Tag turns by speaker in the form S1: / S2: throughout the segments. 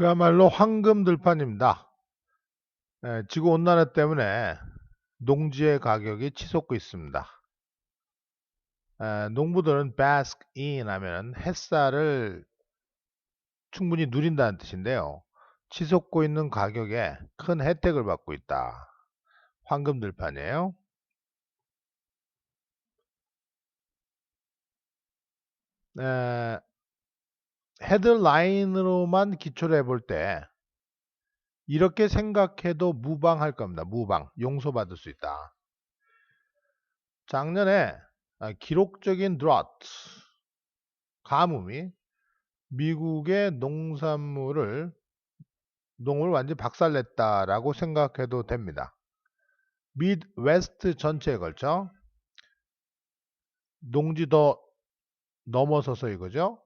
S1: 그야말로 황금 들판입니다. 예, 지구 온난화 때문에 농지의 가격이 치솟고 있습니다. 예, 농부들은 bask in 하면 햇살을 충분히 누린다는 뜻인데요. 치솟고 있는 가격에 큰 혜택을 받고 있다. 황금 들판이에요. 에, 헤드라인으로만 기초를 해볼 때 이렇게 생각해도 무방할 겁니다. 무방. 용서받을 수 있다. 작년에 아, 기록적인 드라트 가뭄이 미국의 농산물을 농을 완전히 박살냈다라고 생각해도 됩니다. 미드 웨스트 전체에 걸쳐 농지 더 넘어서서 이거죠.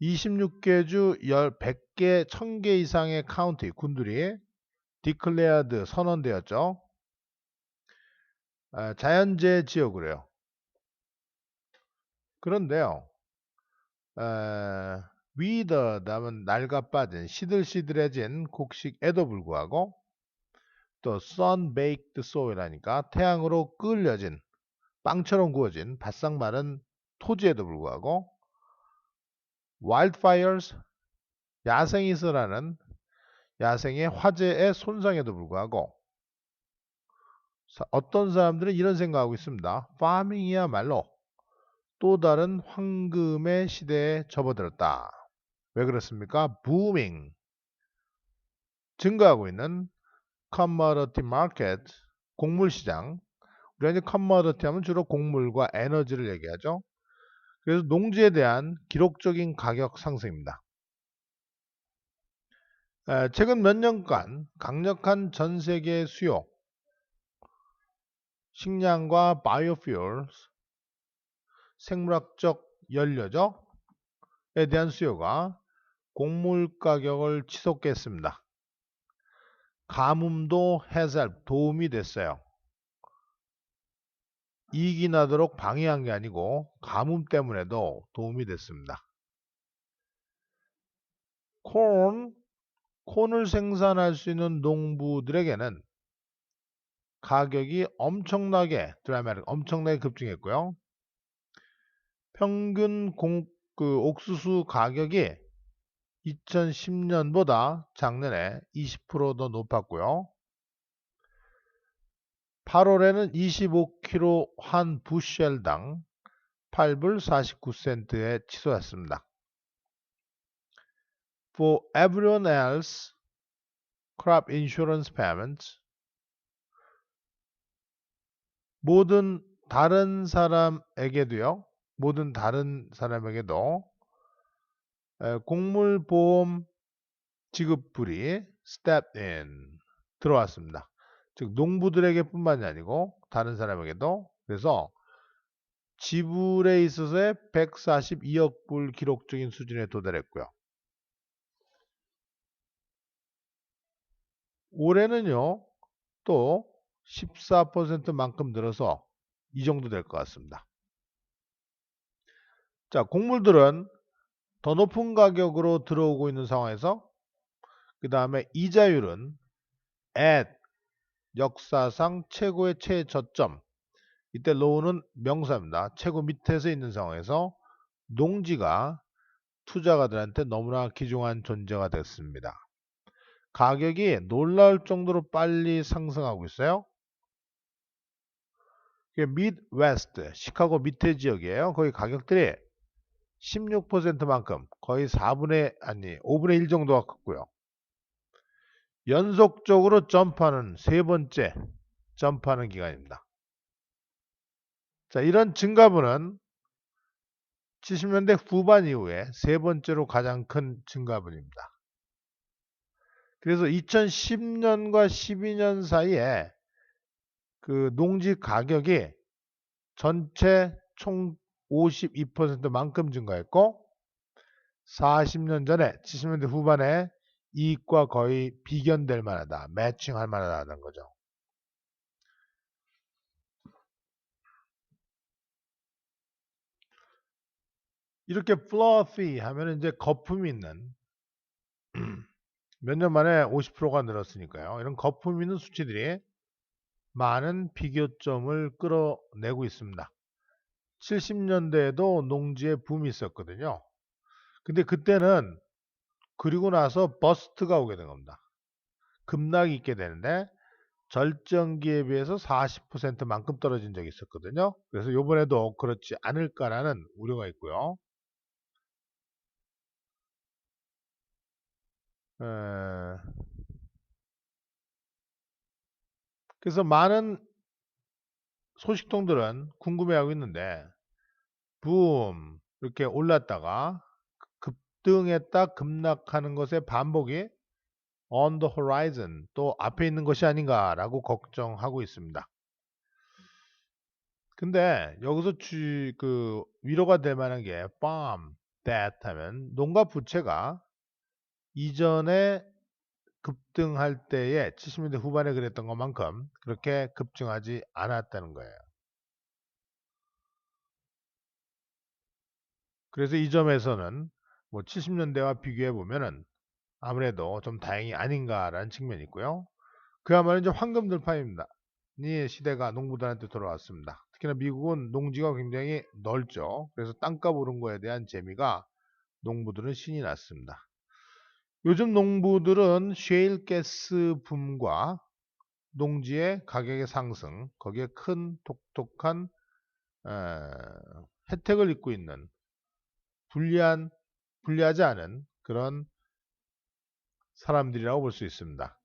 S1: 26개 주 100개, 1000개 이상의 카운티, 군들이 디클레어드 선언되었죠. 아, 자연재해 지역으로요. 그런데요. 에, 위더 다음은 낡아 빠진 시들시들해진 곡식에도 불구하고 또 sun baked soil 하니까 태양으로 끓여진 빵처럼 구워진 바싹 마른 토지에도 불구하고 wildfires 야생이슬하는 야생의 화재의 손상에도 불구하고 어떤 사람들은 이런 생각하고 있습니다. 파밍이야말로 또 다른 황금의 시대에 접어들었다. 왜 그렇습니까? 부밍 증가하고 있는 commodity market 곡물 시장 우리가 이제 commodity 하면 주로 곡물과 에너지를 얘기하죠. 그래서 농지에 대한 기록적인 가격 상승입니다. 최근 몇 년간 강력한 전 세계 수요, 식량과 바이오퓨얼, 생물학적 연료죠. 에 대한 수요가 곡물 가격을 치솟게 했습니다. 가뭄도 해살 도움이 됐어요. 이익이 나도록 방해한 게 아니고 가뭄 때문에도 도움이 됐습니다. 콘, 콘을 생산할 수 있는 농부들에게는 가격이 엄청나게 드라마틱 엄청나게 급증했고요. 평균 공, 그 옥수수 가격이 2010년보다 작년에 20%더 높았고요. 8월에는 25kg 한 부쉘당 8불 49센트에 치솟았습니다. For everyone else, crop insurance payments 모든 다른 사람에게도요. 모든 다른 사람에게도 곡물보험 지급불이 step in 들어왔습니다. 즉 농부들에게 뿐만이 아니고 다른 사람에게도 그래서 지불에 있어서의 142억 불 기록적인 수준에 도달했고요. 올해는요 또 14%만큼 늘어서 이 정도 될 것 같습니다. 자 곡물들은 더 높은 가격으로 들어오고 있는 상황에서 그 다음에 이자율은 at 역사상 최고의 최저점 이때 로우는 명사입니다. 최고 밑에서 있는 상황에서 농지가 투자가들한테 너무나 귀중한 존재가 됐습니다. 가격이 놀라울 정도로 빨리 상승하고 있어요. 미드 웨스트, 시카고 밑에 지역이에요. 거기 가격들이 16%만큼 거의 4분의 아니 5분의 1 정도가 컸고요. 연속적으로 점프하는 세 번째 점프하는 기간입니다. 자, 이런 증가분은 70년대 후반 이후에 세 번째로 가장 큰 증가분입니다. 그래서 2010년과 12년 사이에 그 농지 가격이 전체 총 52%만큼 증가했고 40년 전에 70년대 후반에 이익과 거의 비견될 만하다. 매칭할 만하다는 거죠. 이렇게 fluffy 하면 이제 거품이 있는 몇 년 만에 50%가 늘었으니까요. 이런 거품 있는 수치들이 많은 비교점을 끌어내고 있습니다. 70년대에도 농지에 붐이 있었거든요. 근데 그때는 그리고 나서 버스트가 오게 된 겁니다. 급락이 있게 되는데 절정기에 비해서 40%만큼 떨어진 적이 있었거든요. 그래서 이번에도 그렇지 않을까라는 우려가 있고요. 에... 그래서 많은 소식통들은 궁금해하고 있는데 붐 이렇게 올랐다가 급등했다 급락하는 것의 반복이 on the horizon 또 앞에 있는 것이 아닌가라고 걱정하고 있습니다. 근데 여기서 주, 그 위로가 될 만한 게 bomb, that 하면 농가 부채가 이전에 급등할 때에 70년대 후반에 그랬던 것만큼 그렇게 급증하지 않았다는 거예요. 그래서 이 점에서는 뭐 70년대와 비교해 보면은 아무래도 좀 다행이 아닌가라는 측면이 있고요. 그야말로 이제 황금 들판입니다. 이 시대가 농부들한테 돌아왔습니다. 특히나 미국은 농지가 굉장히 넓죠. 그래서 땅값 오른 거에 대한 재미가 농부들은 신이 났습니다. 요즘 농부들은 쉐일 가스 붐과 농지의 가격의 상승, 거기에 큰 독특한 에, 혜택을 입고 있는 불리한 불리하지 않은 그런 사람들이라고 볼 수 있습니다.